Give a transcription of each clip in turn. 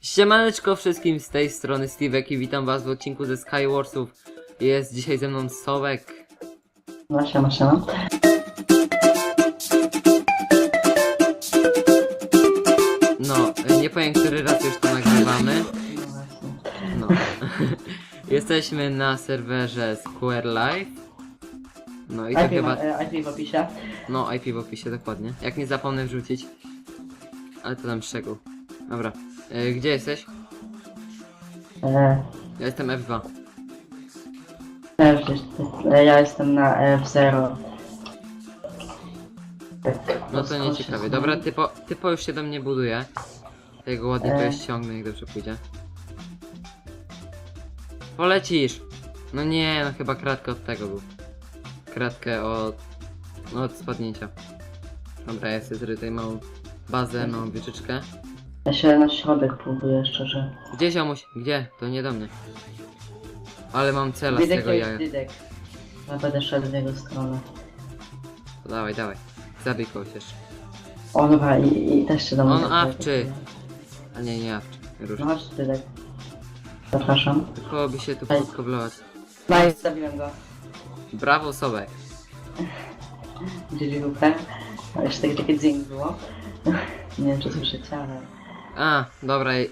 Siemaneczko wszystkim z tej strony Steve'ek i witam was w odcinku ze Skywarsów. Jest dzisiaj ze mną Sołek. No siema, siema. No, nie powiem który raz już to nagrywamy. No właśnie. No. Jesteśmy na serwerze Square Life. No i to IP, chyba... ma, e, IP w opisie. No, IP w opisie, dokładnie. Jak nie zapomnę wrzucić. Ale to tam szczegół. Dobra. E, gdzie jesteś? E, Ja jestem F2. też gdzieś ty- e, ja jestem na F0. Tak, No to nie ciekawie. Dobra, typo, typo już się do mnie buduje. Tego ładnie to E. jest ściągnę, jak dobrze pójdzie. Polecisz! No nie, no chyba kratkę od tego był. Kratkę od... No od spadnięcia. Dobra, ja sobie zrobię tutaj małą bazę, małą wieczyczkę. Ja się na środek próbuję szczerze. Gdzie ziomuś? Gdzie? To nie do mnie. Ale mam cela z Dydek tego to jest jaja. Dydek. Ja będę szedł w jego stronę. To dawaj, dawaj. Zabij kogoś jeszcze. O dobra, i, i też się do mnie. On awczy. A nie, nie awczy. No rusz. chodź Dydek. Zapraszam. Tylko by się tu Ej. podkoblować. Nice, zabiłem go. Brawo, Sobek. No jeszcze takie, takie dźwięk było. Nie wiem czy słyszycie, ale... A, dobra. y,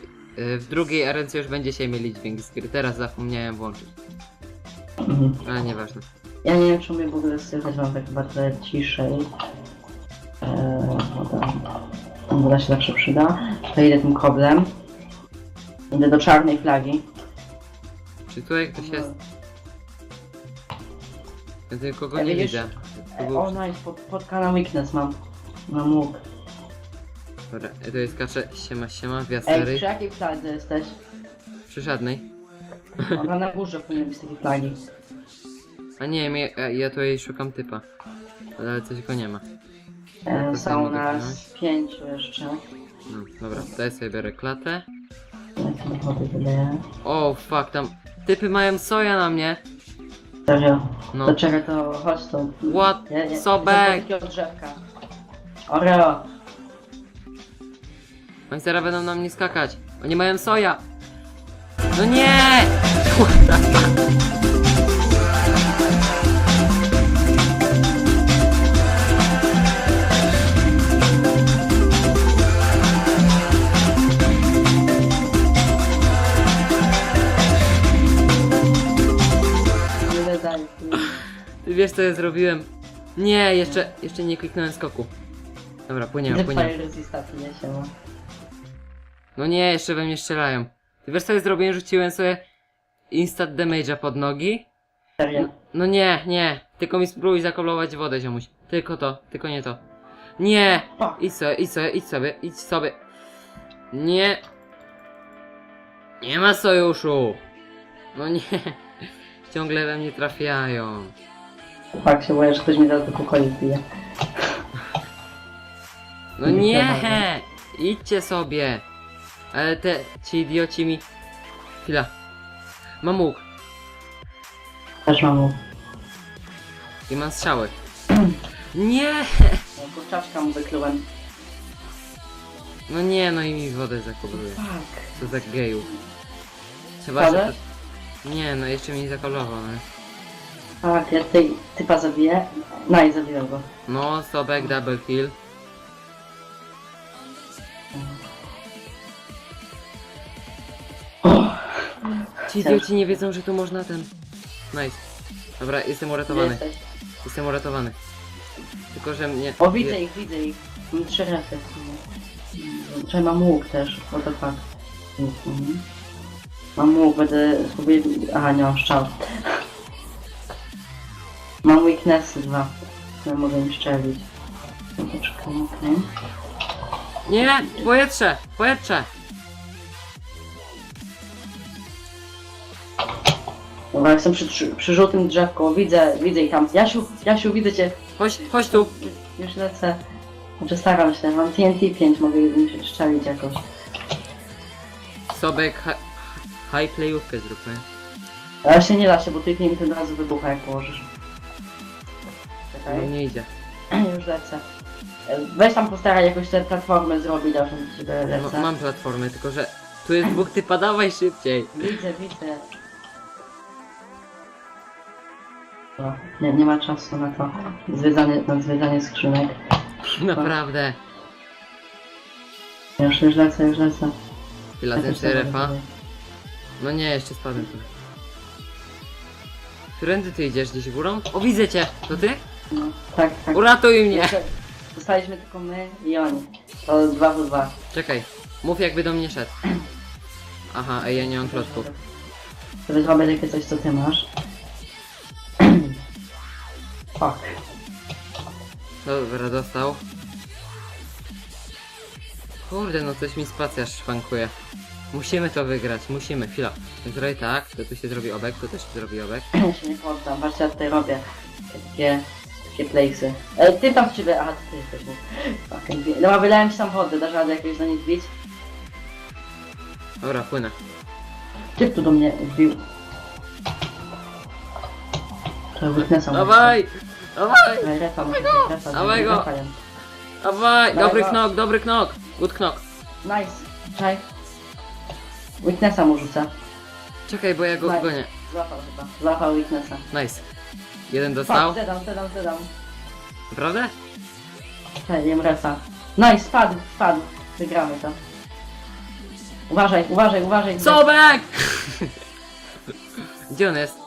W drugiej ręce już będzie się mieli dźwięk z gry. Teraz zapomniałem włączyć. Mhm. Ale nieważne. Ja nie wiem, czy mnie w ogóle słychać, mam tak bardzo ciszej. Eee, woda. woda się zawsze przyda. To idę tym koblem. Idę do czarnej flagi. Czy tutaj ktoś jest? Ja tylko go Ja nie widzisz? widzę. To E, był... o nice, pod, pod kanał weakness mam. Mam łuk. Dobra, to jest kacze. Siema, siema, Ej, wiastery. przy jakiej fladze jesteś? Przy żadnej. Ona na górze powinien być takiej flagi. A nie, ja, ja- ja tutaj szukam typa. Ale coś go nie ma. E, to są nas pięciu jeszcze. No, dobra, tutaj sobie biorę klatę. O, fuck, tam... Typy mają soja na mnie. Serio. No. To czekaj, to chodź tu. What? Ja, ja, Sobek! Takiego drzewka. Oreo! Oni zaraz będą na mnie skakać. Oni mają soja. No nie! Ty wiesz co ja zrobiłem? Nie, jeszcze, jeszcze nie kliknąłem skoku. Dobra, płyniemy, płyniemy. Fire Resista pnie się ma. No nie, jeszcze we mnie strzelają. Ty wiesz co ja zrobiłem? Rzuciłem sobie instant damage'a pod nogi. No nie, nie. Tylko mi spróbuj zakoblować wodę, ziomuś. Tylko to, tylko nie to. Nie! Fuck. Idź sobie, idź sobie, idź sobie, idź sobie. Nie. Nie ma sojuszu. No nie. Ciągle we mnie trafiają. Fuck się boję, że ktoś mi zaraz do pokoju bije. No nie! Idźcie sobie! Ale te, ci idioci mi... Chwila. Mam łuk Też mam mu. i mam strzały. Nie! No, Kurczaczka mu wyklułem. No nie, no i mi wodę zakobluje. Fuck. Co za geju. Wodę? to... Nie, no jeszcze mi nie zakolował, ale... Fuck, ja tutaj typa zabiję. No i zabiłem go. No, Sobek, double kill. Ci idioci nie wiedzą, że tu można ten... Nice. Dobra, jestem uratowany. jesteś? Jestem uratowany. Tylko, że mnie... O, widzę ich, widzę ich. Mam trzy refy. Czekaj, mam łuk też. What the fuck. Mhm. Mam łuk, będę spróbuję... Aha, nie mam strzał. Mam weaknessy dwa. Ja mogę im strzelić. No to okej. Nie! Powietrze! Powietrze! Dobra, jestem przy, przy, przy żółtym drzewku, widzę, widzę ich tam. Jasiu, Jasiu, widzę cię. Chodź, chodź tu! Już lecę. Znaczy staram się, mam TNT 5, mogę im strzelić jakoś. Sobek, hi, high playówkę zróbmy. Ale się nie da się, bo ty mi ten razu wybucha jak położysz. No Czekaj, nie idzie. już lecę. E, Weź tam postaraj jakoś te platformy zrobić, aż on do ciebie lecę. mam platformę, tylko że Tu jest dwóch typa, dawaj szybciej. Widzę, widzę. No, nie, nie ma czasu na to. Zwiedzanie, na zwiedzanie skrzynek. Naprawdę. Już, już lecę, już lecę. Chwila, ten Jakoś szerefa. tam- No nie, jeszcze spadłem tu. Którędy ty idziesz? Gdzieś górą? O, widzę cię! To ty? No, tak, tak. Uratuj mnie! Zostaliśmy tylko my i oni. To dwa po dwa. Czekaj, mów jakby do mnie szedł. Aha, ej, ja nie mam klocków. Sobie zrobię takie coś, co ty masz. Fuck. Dobra, dostał. Kurde, no coś mi spacja szwankuje. Musimy to wygrać, musimy, chwila. Zrobię tak, to tu się zrobi obek, to też się zrobi obek. Ja się nie poddam, patrzcie, ja tutaj robię. Takie, takie place'y. E, ty tam w ciebie, aha, to ty jesteś. nie? Fucking wie- Dobra, wylałem ci tam wodę, dasz radę jakieś do niej wbić? Dobra, płynę. Typ tu do mnie wbił. To weaknessa może. Dawaj! Dawaj! Dawaj, refa, go! być, refa, Dawaj go! refa jem. Dawaj! Dawaj Dobry go. knok, dobry knok! Good knok! Nice, czaj. Weaknessa mu rzucę. Czekaj, bo ja go Daj. gonię. Złapał chyba, złapał weaknessa. Nice. Jeden dostał. Fuck, zedam, zedam, zedam. Naprawdę? Czekaj, jem refa. Nice, spadł, spadł. Wygramy to. Uważaj, uważaj, uważaj. Sobek! Gdzie on jest?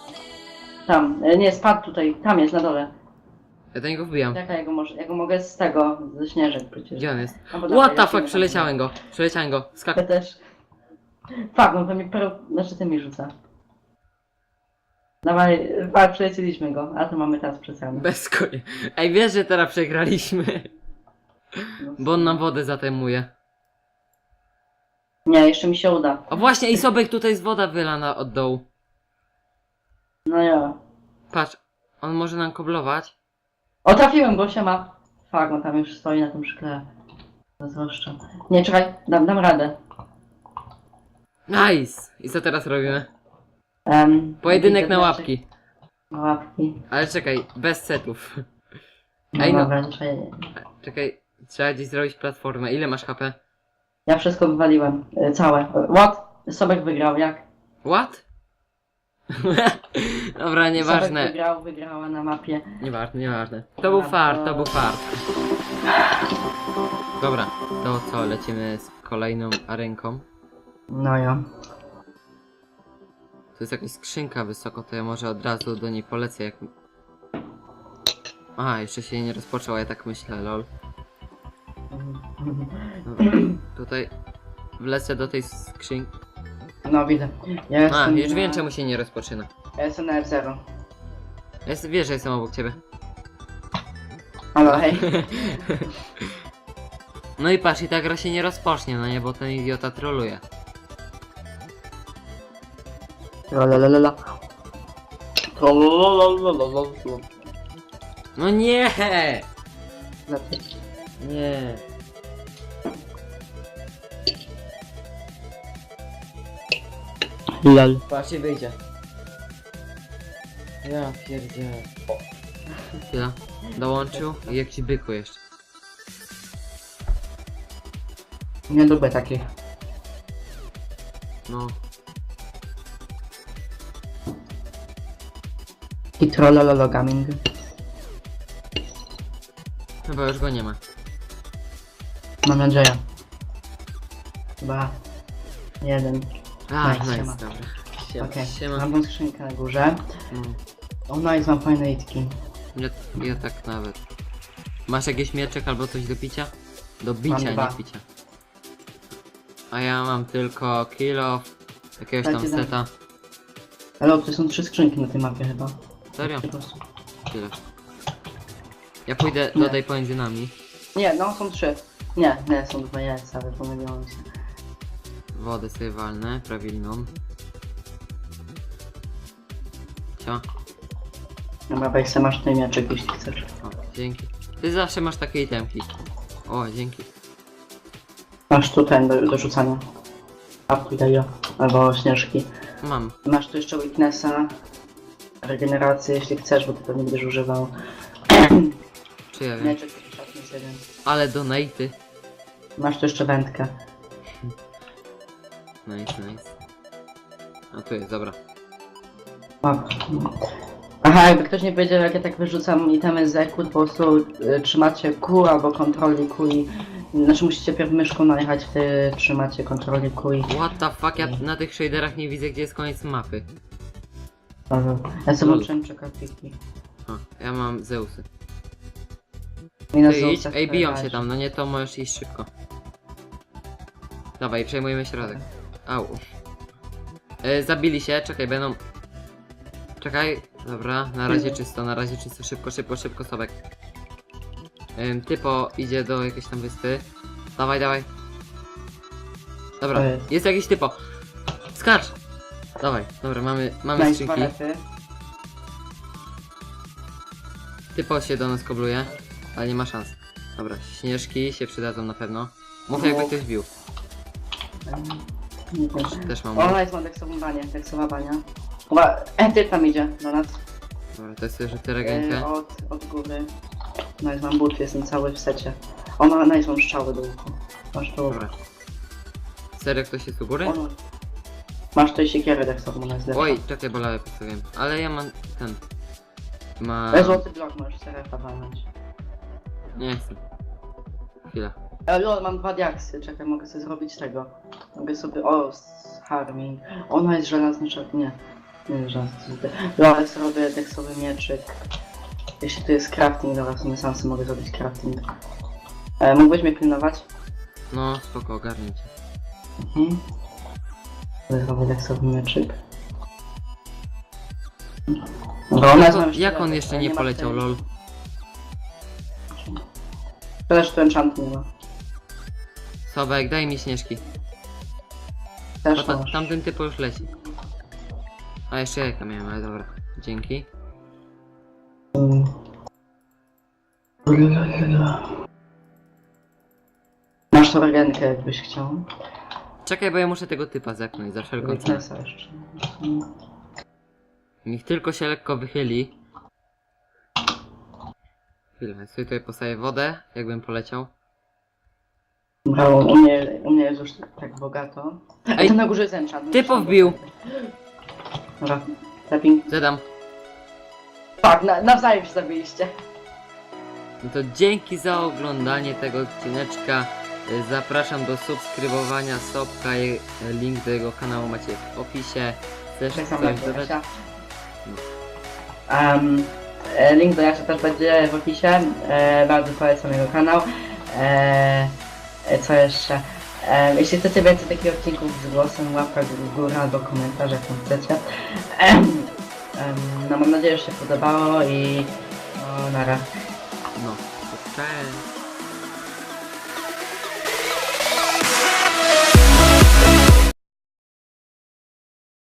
Tam, e, nie, spadł tutaj, tam jest, na dole. Ja do niego wbijam. Jaka ja go, może, ja go mogę z tego, ze śnieżek przecież. Gdzie on jest? Albo dobra, What the fuck, przeleciałem go. Przeleciałem go. Skak. Ja też. Fuck, no to mi peru... Znaczy ty mi rzuca. Dawaj, fuck, przeleciliśmy go, a to mamy teraz przeceny. Bez konie. Ej, wiesz, że teraz przegraliśmy. No, Bo on nam wodę zatemuje. Nie, jeszcze mi się uda. O właśnie, i Sobek tutaj jest woda wylana od dołu. No ja. Patrz, on może nam koblować. O, trafiłem go, siema. On tam już stoi na tym szkle. Zazdroszczę. Nie, czekaj, dam, dam radę. Nice! I co teraz robimy? Um, Pojedynek na łapki. Na łapki. Ale czekaj, bez setów. No Ej, no. dobra, czekaj. Czekaj, trzeba gdzieś zrobić platformę. Ile masz HP? Ja wszystko wywaliłem. E, Całe. What? Sobek wygrał, jak? What? Dobra, Sobek nieważne. wygrał, wygrała na mapie. Nieważne, nieważne. To był fart, to był fart. Dobra, to co, lecimy z kolejną arenką. No ja. To jest jakaś skrzynka wysoko, to ja może od razu do niej polecę jak... A, jeszcze się nie rozpoczął, a ja tak myślę, lol. Dobra, tutaj wlecę do tej skrzynki. No widzę. Ja A, jestem już wiem czemu się nie rozpoczyna. Ja jestem na F0. Jest, wiesz, że jestem obok ciebie. Halo, hej. No i patrz, i ta gra się nie rozpocznie, no nie, bo ten idiota troluje. Lalalala. No nie! Nie. Lol. Patrz i wyjdzie. Ja pierdzielę. Chwila. Dołączył i jakiś byku jeszcze. Nie lubię takich. No. I trollololo gaming. Chyba już go nie ma. Mam nadzieję. Chyba. Jeden. A, Nice, nice, dobra. Siema, Okej. siema. Mam tą skrzynkę na górze. No. O nice, mam fajne itki. Ja, ja tak nawet. Masz jakiś mieczek albo coś do picia? Do bicia, Mam dwa. nie picia. A ja mam tylko kilo jakiegoś tam Dajcie, dam. seta. Ale to są trzy skrzynki na tej mapie chyba. Serio? Po prostu. Tyle. Ja pójdę Nie. dodaj pomiędzy nami. Nie, no są trzy. Nie, nie, są dwa ale pomyliłem się. Wodę sobie walnę, prawilną. Cio. Dobra, weź se masz tutaj mieczek, jeśli chcesz. O, dzięki. Ty zawsze masz takie itemki. O, dzięki. Masz tu ten do, do rzucania. Apki daję, albo śnieżki. Mam. Masz tu jeszcze weaknessa, regenerację, jeśli chcesz, bo ty pewnie będziesz używał. Czy ja wiem. Mieczek jeden. Ale donaty. Masz tu jeszcze wędkę. Nice, nice. A tu jest, dobra. Aha, jakby ktoś nie wiedział, jak ja tak wyrzucam itemy z EQ, po prostu y, trzymacie Q albo kontroli Q i... Znaczy musicie pierw myszką najechać, wtedy trzymacie kontroli Q i... What the fuck, ja na tych shaderach nie widzę, gdzie jest koniec mapy. Ja sobie włączyłem czekawiki. A, ja mam Zeusy. Na Ty idź, Zeusach ej, biją teraz. się tam, no nie, to możesz iść szybko. Dawaj, przejmujemy środek. Au. E, zabili się, czekaj, będą... Czekaj, dobra, na razie czysto, na razie czysto, szybko, szybko, szybko, Sobek. Typo idzie do jakiejś tam wyspy. Dawaj, dawaj. Dobra, To jest. jest jakiś typo. Skacz! Dawaj, dobra, mamy, mamy Nice, skrzynki. palety. Typo się do nas kobluje, ale nie ma szans. Dobra, śnieżki się przydadzą na pewno. Mów jakby ktoś bił. Nie wiem. Też mam. Ona jest ma deksowanie, deksowanie. Chyba, e, ty tam idzie do nas. Dobra, to jest też te E, regenty. od, od góry. No jest mam but, jestem cały w secie. Ona, no jest mam strzały do łuku. Masz tu. Dobra. Serio ktoś jest u góry? Masz tutaj siekierę deksową, ona jest lepsza. Oj, czekaj, bo lawę postawiłem. Ale ja mam ten. Ma. E, złoty blok możesz serefa walnąć. Nie chcę. Chwila. E, lol, mam dwa diaksy, czekaj, mogę sobie zrobić tego. Mogę sobie, o, z harming. Ona jest żelazny czar, nie. Nie jest żelazny, złoty. Lol, ja sobie robię deksowy mieczyk. Jeśli tu jest crafting, dobra, w sumie sam sobie mogę zrobić crafting. E, mógłbyś mnie pilnować? No, spoko, ogarnijcie. Mhm. Sobie Zrobię deksowy mieczyk. Dobra, ona jest Jak, on jeszcze ale nie ma poleciał, tej- lol? Też tu enchant nie ma. Sobek, daj mi śnieżki. Bo Też ta, masz. tamten typo już leci. A jeszcze jajka miałem, ale dobra. Dzięki. Masz tą regenkę, jakbyś chciał. Czekaj, bo ja muszę tego typa zepchnąć za wszelką cenę. Weaknessa jeszcze. Niech tylko się lekko wychyli. Chwilę, ja sobie tutaj postawię wodę, jakbym poleciał. Brawo, u mnie, u mnie jest już tak, tak bogato. Ej, Ej, na górze jest enchant. typo wbił. Dobra. Zedam. Tak, na, nawzajem się zabiliście. No to dzięki za oglądanie tego odcineczka. Y, Zapraszam do subskrybowania Sobka. i, y, Link do jego kanału macie w opisie. Chcesz Tak samo coś jak do dodać? Jasia. E, link do Jasia też będzie w opisie. E, bardzo polecam jego kanał. E, co jeszcze? E, jeśli chcecie więcej takich odcinków z głosem, łapka w górę albo komentarz, jak tam chcecie. Em, no mam nadzieję, że się podobało i no, nara. No, to cześć.